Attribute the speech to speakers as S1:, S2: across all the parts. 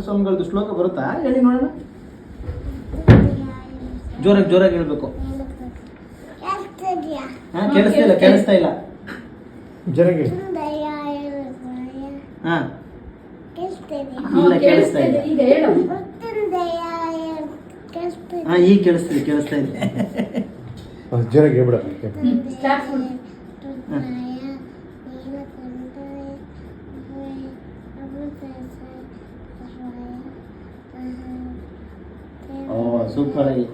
S1: ಸ್ವಾಮಿಗಳದ್ದು ಶ್ಲೋಕ ಬರುತ್ತಾ? ಹೇಳಿ ನೋಡೋಣ. ಜೋರಾಗಿ ಜೋರಾಗಿ ಹೇಳ್ಬೇಕು. ಹಾ ಕೇಳಿಸ್ತಾ ಇಲ್ಲ ಕೇಳಿಸ್ತಾ ಇಲ್ಲ.
S2: ಜೋರಾಗಿ
S1: ಹಾ.
S3: ಹ್ಮ್,
S1: ಇಲ್ಲ ಕೇಳಿಸ್ತಾ ಇಲ್ಲ.
S3: ಈಗ ಹೇಳು.
S1: ಹಾ ಈಗ ಕೇಳಿಸ್ತಿದೆ ಕೇಳಿಸ್ತಾ ಇದೆ.
S2: ಜೋರಾಗಿ ಹೇಳ್ಬಿಡ
S1: ಸೂಪರ್ ಆಗಿ?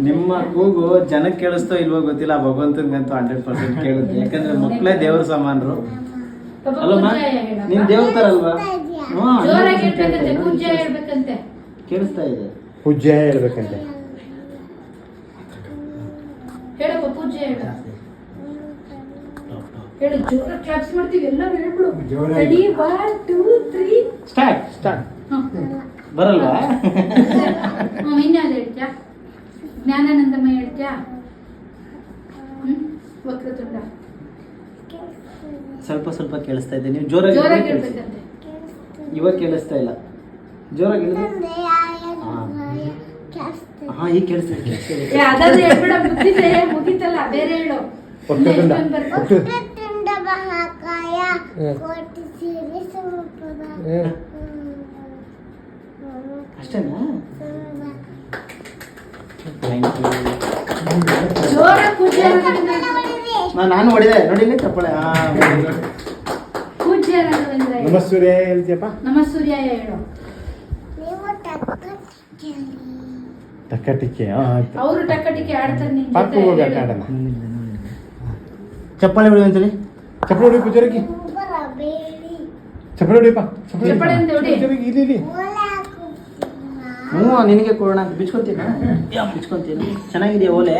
S1: ನಿಮ್ಮ ಕೂಗು ಜನಕ್ಕೆ ಕೇಳಿಸ್ತೋ ಇಲ್ವೋ ಗೊತ್ತಿಲ್ಲ ಭಗವಂತನಿಗಂತೂ ಹಂಡ್ರೆಡ್ ಪರ್ಸೆಂಟ್ ಕೇಳುತ್ತೆ. ಯಾಕಂದ್ರೆ ಮಕ್ಕಳೇ ದೇವ್ರ ಸಮಾನರು. ಅಲ್ಲಮ್ಮ. ನೀನ್ ದೇವ್ರ ತರ ಅಲ್ವಾ? ಹ್ಮ್,
S3: ಜೋರಾಗಿ ಹೇಳ್ಬೇಕಂತೆ
S1: ಕೇಳ್ತಾ
S3: ಪೂಜೆ
S1: ಇದೆ.
S3: ಹೇಳ್ಬೇಕಂತೆ.
S1: ಕೇಳಿಸ್ತಾ ಇದೆ.
S2: ಪೂಜ್ಯ ಹೇಳ್ಬೇಕಂತೆ.
S3: ಹೇಳು ಜೋರ ಕ್ಲಾಪ್ಸ್ ಮಾಡ್ತೀವಿ ಎಲ್ಲರೂ ಹೇಳ್ಬಿಡು.
S2: ಜೋರಾಗಿ.
S3: Ready one two three
S1: start
S2: start
S1: ಬರಲ್ವಾ?
S3: ಇನ್ಯಾವ್ದು ಹೇಳ್ತ್ಯಾ? ಜ್ಞಾನಾನಂದಮ್ಮ ಹೇಳ್ತ್ಯಾ? ಹ್ಮ್ ವಕ್ರತುಂಡ.
S1: ಸ್ವಲ್ಪ ಸ್ವಲ್ಪ ಕೇಳಿಸ್ತಾ ಇದೆ ನೀವು ಜೋರಾಗಿ
S3: ಜೋರಾಗಿ
S1: ಹೇಳಿದ್ರೆ
S3: ಹೇಳ್ಬೇಕಂತೆ.
S1: ಇವಾಗ ಕೇಳಿಸ್ತಾ ಇಲ್ಲ. ಜೋರಾಗಿ ಹೇಳಿದ್ರೆ ಹಾ ಈಗ ಕೇಳಿಸ್ತಾ ಇದೆ ಕೇಳಿಸ್ತಾ ಇದೆ.
S3: ಏ, ಅದಾದ್ರೆ ಹೇಳ್ಬೇಡ ಮುಗಿತೆ ಮುಗಿತಲ್ಲ ಬೇರೆ ಹೇಳು.
S2: ವಕ್ರತುಂಡ. ವಕ್ರ-
S4: ಕೋಟಿ ಸೀರೆ.
S1: ಅಷ್ಟೇನಾ?
S3: ಪೂಜೆ
S1: ನಾನು ಹೊಡಿದೆ. ನೋಡಿ ಇಲ್ಲಿ ಚಪ್ಪಳೆ. ಹಾ
S3: ಪೂಜೆ ಅನ್ನೋದನ್ನ ಹೇಳು.
S2: ನಮ ಸೂರ್ಯ ಹೇಳ್ತೀಯಪ್ಪ
S3: ನಮ ಸೂರ್ಯಾಯ ಹೇಳು
S2: ಟಕ್ಕಟಿಕೆ
S3: ಅವರು ಟಕ್ಕಟಿಕೆ ಆಡ್ತಾರೆ
S2: ಹೋಗಿ. ಆಟ
S1: ಚಪ್ಪಾಳೆ ಹೊಡಿ ಅಂತೇಳಿ
S2: ಚಪ್ಪಲಿ ಹೊಡಿ ಪೂಜಾರಿಗೆ ಚಪ್ಪಲಿ ಹೊಡಿಯಪ್ಪ
S3: ಚಪ್ಪಾಳೆ ಅಂತ ಹೊಡಿ.
S2: ಪೂಜಾರಿಗೆ ಇಲ್ಲಿ ಇಲ್ಲಿ.
S4: ಓಲೆ ಹಾಕುತ್ತೀರಾ
S1: ಹ್ಞೂ ನಿನಗೆ ಕೊಡೋಣ. ಬಿಚ್ಕೊತೀನ ಬಿಚ್ಕೊತೀನಿ ಚೆನ್ನಾಗಿದೆಯಾ ಓಲೆ.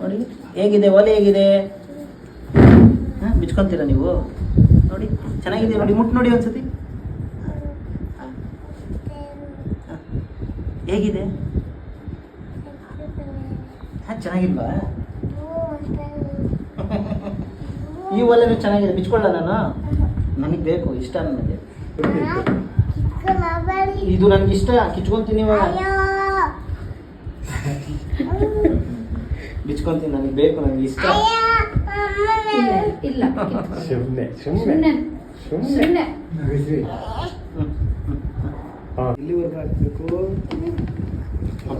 S1: ನೋಡಿ ಹೇಗಿದೆ ಓಲೆ ಹೇಗಿದೆ? ಹಾಂ ಬಿಚ್ಕೊಂತೀರಾ ನೀವು? ನೋಡಿ ಚೆನ್ನಾಗಿದೆ ನೋಡಿ ಮುಟ್ಟು ನೋಡಿ ಒಂದ್ಸತಿ. ಹ. ಹೇಗಿದೆ? ಹಾಂ ಚೆನ್ನಾಗಿಲ್ವಾ? ಈ ಒಲೆನೂ ಚೆನ್ನಾಗಿದೆ. ಬಿಚ್ಕೊಳ್ಳ ನಾನು. ನನಗೆ ಬೇಕು ಇಷ್ಟ ನನಗೆ. ಇದು ನನಗೆ ಇಷ್ಟ. ಕಿಚ್ಕೊಂತೀನಿ ಇವಾಗ.
S4: ಅಯ್ಯೋ
S1: ಬಿಚ್ಕೊಂತೀನಿ ನನಗೆ ಬೇಕು ನನಗೆ ಇಷ್ಟ.
S3: ಇಲ್ಲ
S2: ಸುಮ್ಮನೆ
S3: ಸುಮ್ಮನೆ
S2: ಸುಮ್ಮನೆ
S1: ಎಲ್ಲಿವರೆಗೂ ಹಾಕ್ಬೇಕು?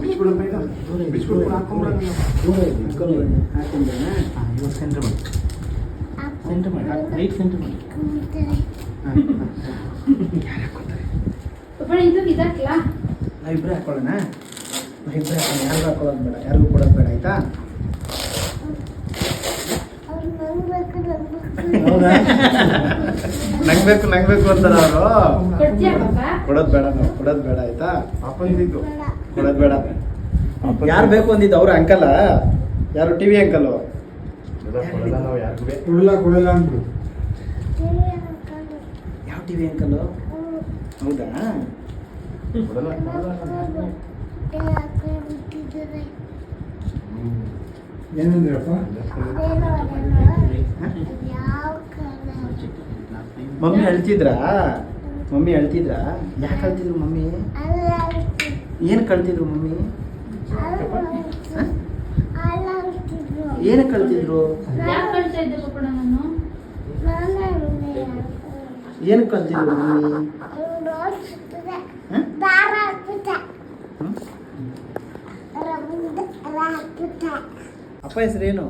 S2: ಬಿಚ್ಬಿಡಪ್ಪ ಇದು ಹಾಕೊಂಡ್ರೆ ಹಾಕೊಂಬಿಡೋಣ
S1: ದೂರ ಇದೆ, ಇಟ್ಕೊಂಡು ಬನ್ನಿ. ಹಾಕ್ಕೊಂಡ್ರಾ? ಹಾ, ಇವಾಗ ಸೆಂಟ್ರ್ ಮಾಡಿ
S4: ಕೂತ್ರೆ.
S1: ಹಾ, ಹಾ. ಯಾರು ಹಾಕ್ಕೊತಾರೆ
S3: ಇದಾಕ್ಲಾ
S1: ನಾವಿಬ್ಬರೇ ಹಾಕೊಳ್ಳೋಣ. ನಾವಿಬ್ಬರೇ ಹಾಕೋಣ ಯಾರಿಗೂ ಹಾಕೊಳ್ಳೋದು ಬೇಡ. ಯಾರಿಗೂ ಕೊಡೋದು ಬೇಡ ಆಯ್ತಾ. ಹೌದಾ? ನಂಗೆ ಬೇಕು ನಂಗೆ ಬೇಕು ಅಂತಾರ ಅವರು ಕೊಡೋದು ಬೇಡ ನಾವು. ಕೊಡೋದು ಬೇಡ ಆಯ್ತಾ?
S2: ಅಪ್ಪಂದಿದ್ದು.
S1: ಕೊಡೋದು ಬೇಡ. ಯಾರು ಬೇಕು ಅಂದಿದ್ದು ಅವ್ರ ಅಂಕಲ್ಲ ಯಾರು ಟಿವಿ ಅಂಕಲ್?
S2: ಕೊಡಲ್ಲ ನಾವು ಯಾರಿಗೂ
S5: ಕೊಡಲ್ಲ ಕೊಡಲ್ಲ ಅಂದ್ಬಿಡು
S4: ಟಿವಿ ಹಾಕೊಂಡು.
S1: ಯಾವ ಟಿವಿ ಅಂಕಲ್. ಹೌದಾ?
S2: ಕೊಡಲ್ಲ
S5: ಏನಂದ್ರಪ್ಪ?
S1: ಮಮ್ಮಿ ಅಳ್ತಿದ್ರಾ? ಮಮ್ಮಿ ಅಳ್ತಿದ್ರಾ? ಯಾಕೆ ಅಳ್ತಿದ್ರು ಮಮ್ಮಿ? ಏನು ಕಳ್ತಿದ್ರು ಮಮ್ಮಿ
S4: ಅಲ್ಲ ಅಂತಿದ್ರು. ಅಲ್ಲ ಅಂತಿದ್ರು.
S1: ಏನಕ್ಕೆ ಕಳ್ತಿದ್ರು
S3: ಯಾಕೆ ಕಳ್ತಾ ಇದ್ದೆ ಪಾಪಣ ನಾನು
S4: ನಾನೇ ಅಂದೆ.
S1: ಏನಕ್ಕೆ ಕಳ್ತಿದ್ರು ಮಮ್ಮಿ
S4: ಅವ್ನು ಓಡ್ಸುತ್ತದೆ.
S1: ಹ?
S4: ದಾರ ಹಾಕ್ಬಿಟ್ಟ.
S1: ಹ್ಮ್?
S4: ಕಳ್ತಿದ್ರು ಏನು ಕಲ್ತಿದ್ರು
S1: ಅಪ್ಪ ಹೆಸರೇನು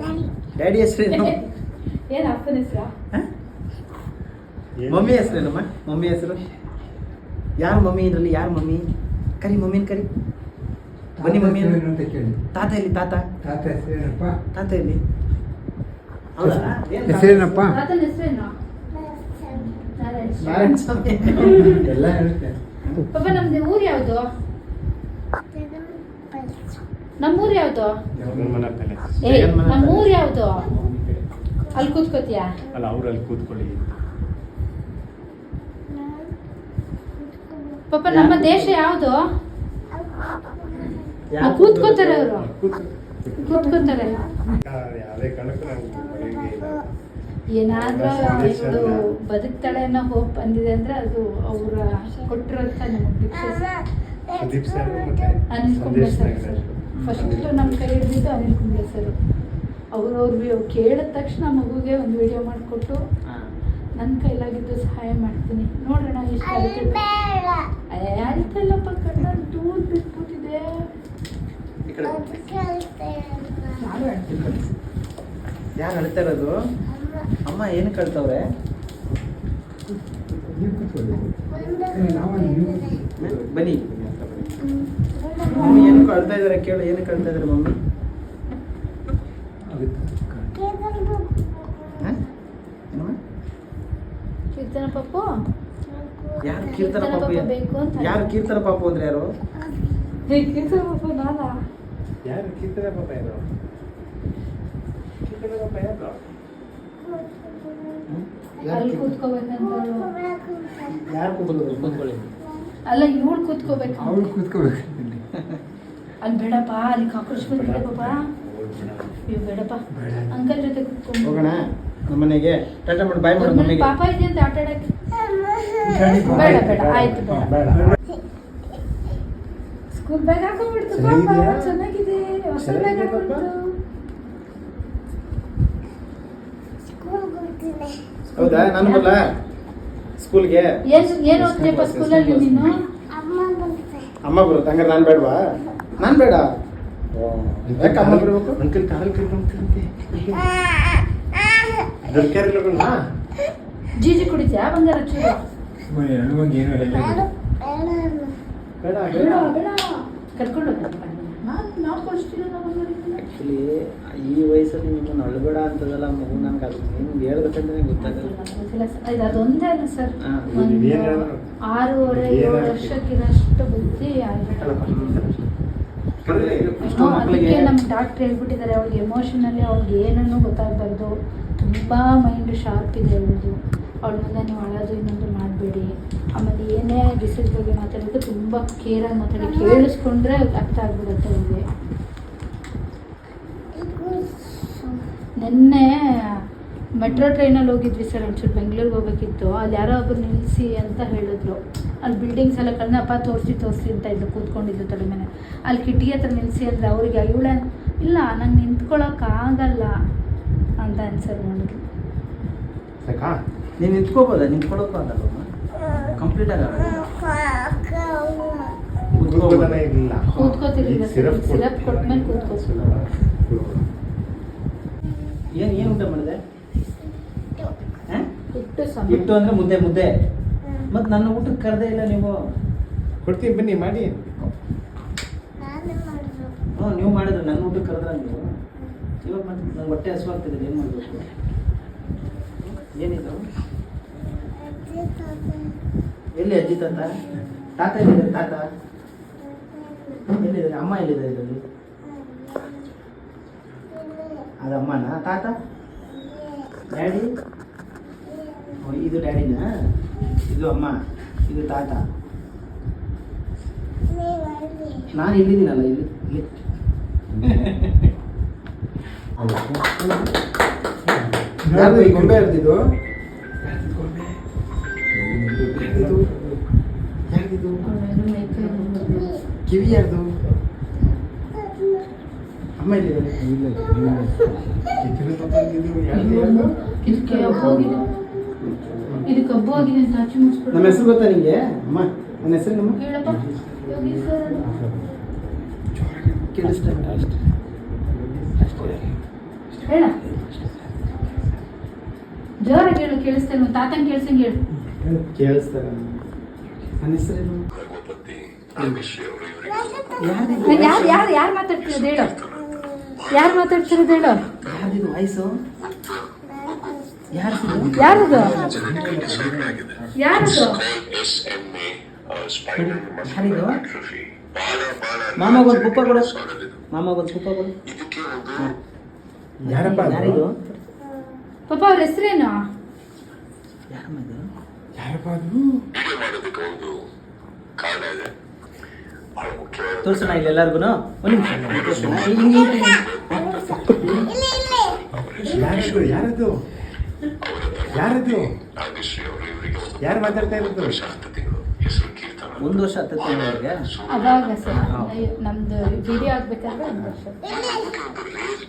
S4: ಡ್ಯಾಡಿ.
S1: ಡ್ಯಾಡಿ ಹೆಸರೇನು
S3: ಏನ್?
S1: ಮಮ್ಮಿ ಹೆಸರೇನಮ್ಮ ಮಮ್ಮಿ ಹೆಸರು? ಯಾರು ಮಮ್ಮಿ ಇದರಲ್ಲಿ? ಯಾರು ಮಮ್ಮಿ? ಕರಿ ಮಮ್ಮಿನ ಕರಿ. ಬನ್ನಿ ಮಮ್ಮಿ
S5: ಅಂತ ಕೇಳಿ
S1: ತಾತ ಇಲ್ಲಿ ತಾತ?
S5: ತಾತ ಹೆಸರೇನಪ್ಪ
S1: ತಾತ
S5: ಹೆಸರೇನಪ್ಪ ಎಲ್ಲ ಇರುತ್ತೆ.
S3: ಪಾಪ ನಮ್ದು ಊರ್ ಯಾವ್ದು? ನಮ್ಮೂರ್ ಯಾವ್ದು? ಅಲ್ಲಿ ಕೂತ್ಕೋತಿಯಾ?
S2: ಅಲ್ಲ ಕೂತ್ಕೊಳ್ಳಿ.
S3: ಪಾಪ ನಮ್ಮ ದೇಶ ಯಾವ್ದು? ಕೂತ್ಕೋತಾರೆ ಅವರು.
S2: ಕೂತ್-
S3: ಕೂತ್ಕೋತಾರೆ ಏನಾದ್ರೂ
S2: ಅಲ್ಲ.
S3: ಬದುಕ್ತಾಳೆ ಅನ್ನೋ ಹೋಪ್ ಬಂದಿದೆ ಅಂದ್ರೆ ಅದು ಅವರ ಕೊಟ್ಟಿರೋಂಥ ನಮಗೆ ಅನಿಲ್ ಕುಂಬ್ಳೆ ಸರ್. ಫಸ್ಟ್ ನಮ್ಮ ಕೈ ಹಿಡಿದಿದ್ದು ಅನಿಲ್ ಕುಂಬ್ಳೆ ಸರ್. ಅವ್ರವ್ರು ಕೇಳಿದ ತಕ್ಷಣ ಮಗುಗೆ ಒಂದು ವಿಡಿಯೋ ಮಾಡಿಕೊಟ್ಟು
S1: ಹಾಂ
S3: ನನ್ನ ಕೈಲಾಗಿದ್ದು ಸಹಾಯ ಮಾಡ್ತೀನಿ. ನೋಡೋಣ ಎಷ್ಟು ಆಯ್ತಲ್ಲಪ್ಪ ಕಣ್ಣಲ್ಲಿ ದೂರ ಬಿಟ್ಬಿಟ್ಟಿದೆ
S1: ಕಡೆ. ಯಾರು ಅಳ್ತಾ ಇರೋದು?
S4: ಅಮ್ಮ
S1: ಏನು ಕಳ್ತವ್ರೆ. ಬನ್ನಿ. ಮಮ್ಮಿ ಏನು ಅಳ್ತಾ ಇದಾರೆ ಕೇಳು ಏನು ಕಳ್ತಾ ಇದಾರೆ ಮಮ್ಮಿ?
S3: ಕೀರ್ತನ ಪಪ್ಪು
S1: ಯಾರು ಕೀರ್ತನ ಪಾಪು
S3: ಪಾಪ
S1: ಯಾರು? ಕೀರ್ತನ ಪಾಪು ಅಂದ್ರೆ ಯಾರು?
S3: ಹೇ ಕೀರ್ತನ ಪಪ್ಪು ನಾನಾ?
S2: ಯಾರು ಕೀರ್ತನ ಪಾಪ ಯಾರು ಕೀರ್ತನ ಪಾಪ ಯಾರು
S1: ಯಾರು ಕೂತ್ಕೊಳ್ಳಿ ಕೂತ್ಕೊಳ್ಳಿ
S3: ಅಲ್ಲ ಇವಳು ಕೂತ್ಕೋಬೇಕು
S5: ಅವಳು ಕೂತ್ಕೋಬೇಕು.
S3: ಅಲ್ಲಿ ಬೇಡಪ್ಪ ಅಲ್ಲಿ ಕಾಕ್ರೋಚ್ ಬಂದಿದೆ ಪಾಪ ಇವ್ ಬೇಡಪ್ಪ ಅಂಕಲ್ ಜೊತೆ ಕೂತ್ಕೊಂಡು
S1: ಹೋಗೋಣ ಟಾಟಾ ಮಾಡಿ ಬಾಯ್ ಮಾಡು
S3: ಪಾಪ ಇದೆ ಅಂತ ಆಟ ಆಡಕ್ಕೆ ಬೇಡ ಬೇಡ ಆಯ್ತು ಬೇಡ ಸ್ಕೂಲ್ ಬ್ಯಾಗ್ ಹಾಕೊಂಡ್ಬಿಡ್ತು ಪಾಪ
S2: ಚೆನ್ನಾಗಿದ್ಯಾ?
S1: ಹೌದಾ? ನಾನು ಬರಲ್ಲ. ಸ್ಕೂಲ್ಗೆ.
S3: ಏನ್ ಓದ್ತೀಯಪ್ಪ ಸ್ಕೂಲಲ್ಲಿ ನೀನು?
S4: ಅಮ್ಮ
S1: ಬರುತ್ತೆ. ಹಂಗಾರೆ ನಾನು ಬೇಡವಾ? ನಾನು ಬೇಡ. ಯಾಕೆ ಅಮ್ಮ ಬರ್ಬೇಕು?
S2: ಅಂಕಲ್ ಕಾಲ್ ಲಗಣ್ಣ
S3: ಜೀಜಿ ಕುಡಿತ್ಯಾ? ಬಂಗಾರ ಚೂರು?
S5: ನನಗೊಂದು ಏನೂ
S4: ಬೇಡ ಬೇಡ.
S3: ಹೋಗ್ತೀನಿ.
S1: ಆ್ಯಕ್ಚುಲಿ ಈ ವಯಸ್ಸಲ್ಲಿ ನಿಮ್ಮನ್ನು ಅಳಬೇಡ ಅಂತದಲ್ಲ ಮಗು ನನಗೆ ಅದು ನಿಮ್ಗೆ ಹೇಳ್ಬೇಕಂದ್ರೆ ಗೊತ್ತಾಗಲ್ಲ.
S3: ಅದೊಂದೇ ಅಲ್ಲ ಸರ್. ಆರೂವರೆ ಏಳು ವರ್ಷಕ್ಕಿರೋಷ್ಟು ಬುದ್ಧಿ ಅದಕ್ಕೆ ನಮ್ಮ ಡಾಕ್ಟ್ರ್ ಹೇಳ್ಬಿಟ್ಟಿದ್ದಾರೆ ಅವ್ರಿಗೆ ಎಮೋಷನಲ್ಲಿ ಅವ್ರಿಗೆ ಏನನ್ನು ಗೊತ್ತಾಗಬಾರ್ದು. ತುಂಬ ಮೈಂಡ್ ಶಾರ್ಪ್ ಇದೆ ಅವ್ರದ್ದು. ಅವ್ಳ ಮುಂದೆ ನೀವು ಅಳೋದು ಇನ್ನೊಂದು ಮಾಡಬೇಡಿ. ಆಮೇಲೆ ಏನೇ ಡಿಸೀಸ್ ಬಗ್ಗೆ ಮಾತಾಡೋದು ತುಂಬ ಕೇರಾಗಿ ಮಾತಾಡಿ, ಕೇಳಿಸ್ಕೊಂಡ್ರೆ ಅರ್ಥ ಆಗ್ಬಿಡುತ್ತೆ ಇಲ್ಲಿ ನಿನ್ನೆ ಮೆಟ್ರೋ ಟ್ರೈನಲ್ಲಿ ಹೋಗಿದ್ವಿ ಸರ್ ಒಂಚೂರು ಬೆಂಗಳೂರಿಗೆ ಹೋಗ್ಬೇಕಿತ್ತು. ಅಲ್ಲಿ ಯಾರೋ ಒಬ್ರು ನಿಲ್ಲಿಸಿ ಅಂತ ಹೇಳಿದ್ರು. ಅಲ್ಲಿ ಬಿಲ್ಡಿಂಗ್ಸ್ ಎಲ್ಲ ಕಣ್ಣಪ್ಪ ತೋರಿಸಿ ತೋರಿಸಿ ಅಂತ ಇದ್ದು ಕೂತ್ಕೊಂಡಿದ್ದು ತಲೆ ಮೇಲೆ. ಅಲ್ಲಿ ಕಿಟಕಿ ಹತ್ರ ನಿಲ್ಲಿಸಿ ಅಂದರೆ ಅವ್ರಿಗೆ ಇವಳೆ ಇಲ್ಲ, ನಂಗೆ ನಿಂತ್ಕೊಳ್ಳೋಕ್ಕಾಗಲ್ಲ ಅಂತ ಅನ್ಸರ್ ಮಾಡಿದ್ರು
S2: ಸಾಕಾ
S1: ನೀನು ನಿಂತ್ಕೋಬೋದಾ? ನಿಂತ್ಕೊಳ್ಳೋಕ್ಕೂ ಕಂಪ್ಲೀಟ್ ಆಗಲ್ಲ
S2: ಕೂತ್ಕೋತಾನೆ ಇರ್ಲಿಲ್ಲ.
S3: ಕೂತ್ಕೋತಿರ್ಲಿಲ್ಲ
S2: ಸಿರಪ್
S3: ಸಿರಪ್ ಕೊಟ್ಮೇಲೆ ಕೂತ್ಕೋತಿಲ್ಲ
S1: ಏನು ಏನು ಊಟ ಮಾಡಿದೆ?
S3: ಇಟ್ಟು
S1: ಅಂದರೆ ಮುದ್ದೆ ಮುದ್ದೆ. ಮತ್ತು ನನ್ನ ಊಟಕ್ಕೆ ಕರೆದೇ ಇಲ್ಲ ನೀವು.
S2: ಕೊಡ್ತೀವಿ ಬನ್ನಿ ಮಾಡಿ.
S1: ಹ್ಞೂ ನೀವು ಮಾಡಿದ್ರೆ ನನ್ನ ಊಟಕ್ಕೆ ಕರೆದ್ರ ನೀವು? ಇವಾಗ ಮತ್ತೆ ನಂಗೆ ಹೊಟ್ಟೆ ಹಸುವಾಗ್ತಿದೆ ಏನು ಮಾಡಬೇಕು? ಏನಿದು?
S4: ಅಜ್ಜಿ ತಾತ
S1: ಎಲ್ಲಿ ಅಜ್ಜಿ ತಾತ ತಾತ ಎಲ್ಲಿದ್ದಾರೆ ತಾತ? ಎಲ್ಲಿದ್ದಾರೆ ಅಮ್ಮ ಎಲ್ಲಿದ್ದಾರೆ ಇದರಲ್ಲಿ? ಅದು ಅಮ್ಮನ? ತಾತ? ಡ್ಯಾಡಿ? ಇದು ಡ್ಯಾಡಿನಾ? ಇದು ಅಮ್ಮ? ಇದು ತಾತ? ನಾನು ಇಲ್ಲಿದ್ದೀನಲ್ಲ, ಇಲ್ಲಿ ಇಲ್ಲಿ. ಗೊಂಬೆ ಇರ್ತಿದ್ದು ಯಾರ್ದಿದು ಕಿವಿ ಯಾರ್ದು? ಅಮ್ಮ
S2: ಯಾರ್ದು? ಯಾರ್ದು?
S3: ಹೋಗಿದೆ ಅಂತ ಆಚೆ
S1: ನಮ್ಮ ಹೆಸರು ಗೊತ್ತಾ ನಿಮಗೆ ಅಮ್ಮ ನನ್ನ ಹೆಸರು ನಮ್ಮ
S3: ಹೇಳಪ್ಪ.
S1: ಕೇಳಿಸ್ತಾ ಅಷ್ಟೇ.
S3: ಹೇಳ. ಜೋರಾಗಿ ಹೇಳು ಕೇಳಿಸ್ತೇನೆ. ತಾತನ್ ಕೇಳಿಸಂಗೆ ಹೇಳು.
S1: ಕೇಳಿಸ್ತಾರೆ ನನ್ನ ಹೆಸರೇನು
S3: ಯಾರು ಯಾರು ಯಾರು ಮಾತಾಡ್ತಿರೋದು ಹೇಳು. ಯಾರು ಮಾತಾಡ್ತಿರೋದು ಹೇಳು.
S1: ಯಾರ್ದಿದು ವಾಯ್ಸು ಯಾರು
S3: ಯಾರದು ಯಾರದು?
S1: ಯಾರಿದು? ಮಾಮಗೊಂದು ಪುಪ್ಪ ಕೊಡು ಮಾಮಗೊಂದು ಪುಪ್ಪ ಕೊಡು
S2: ಯಾರಪ್ಪ?
S1: ಯಾರಿದು?
S3: ಪಾಪ ಅವ್ರ ಹೆಸರೇನು?
S1: ಯಾರಮ್ಮ ಇದು. ತೋರ್ಸೋಣ ಇಲ್ಲಿ ಎಲ್ಲರಿಗೂ ಒಂದು ನಿಮಿಷ. ತೋರ್ಸೋಣ ಹಿಂಗೆ.
S2: ಯಾರದು ಯಾರದು ಯಾರದು
S6: ನಾಗೇಶ್ರೀ ಅವರು ಇವರಿಗೆ ಒಂದು
S2: ಯಾರು ಮಾತಾಡ್ತಾ ಇರೋದು?
S6: ವರ್ಷ ಹತ್ತು ತಿಂಗಳು. ಹೆಸರು ಕೀರ್ತನ.
S1: ಒಂದು ವರ್ಷ ಹತ್ತು ತಿಂಗಳವರೆಗೆ
S3: ಅವಾಗ ಸರ್ ನಮ್ದು ವಿಡಿಯೋ ಆಗ್ಬೇಕಾದ್ರೆ ಒಂದು ವರ್ಷ.
S6: ಒಂದು ರೇರ್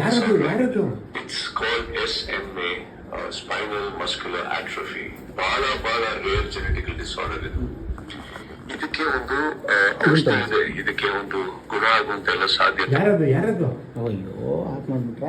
S2: ಯಾರದು ಯಾರದು
S6: it's called S M A spinal muscular atrophy ಬಹಳ ಬಹಳ ರೇರ್ ಜೆನೆಟಿಕಲ್ ಡಿಸಾರ್ಡರ್ ಇದು. ಇದಕ್ಕೆ ಒಂದು ಇದಕ್ಕೆ ಒಂದು ಗುಣ ಆಗುವಂತೆಲ್ಲ ಸಾಧ್ಯತೆ.
S1: ಅಯ್ಯೋ ಮಾಡ್ಬಿಟ್ರೆ?